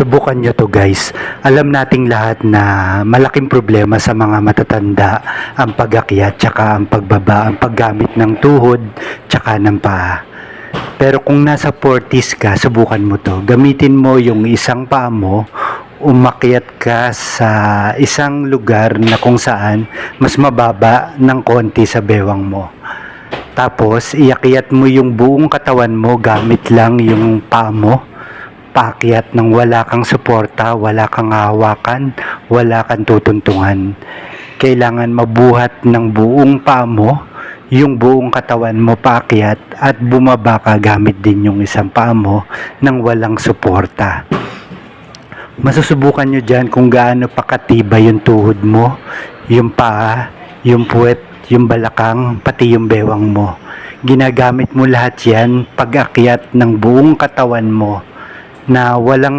Subukan nyo to guys. Alam nating lahat na malaking problema sa mga matatanda ang pag-akyat tsaka ang pagbaba, ang paggamit ng tuhod tsaka ng paa. Pero kung nasa 40s ka, subukan mo to. Gamitin mo yung isang paa mo, umakyat ka sa isang lugar na kung saan mas mababa ng konti sa bewang mo. Tapos, iakyat mo yung buong katawan mo gamit lang yung paa mo. Paakyat ng wala kang suporta, wala kang hawakan, wala kang tutuntungan. Kailangan mabuhat ng buong paa mo, yung buong katawan mo paakyat at bumaba ka gamit din yung isang paa mo nang walang suporta. Masusubukan nyo dyan kung gaano pa katibay yung tuhod mo, yung paa, yung puwet, yung balakang, pati yung bewang mo. Ginagamit mo lahat yan pag akyat ng buong katawan mo na walang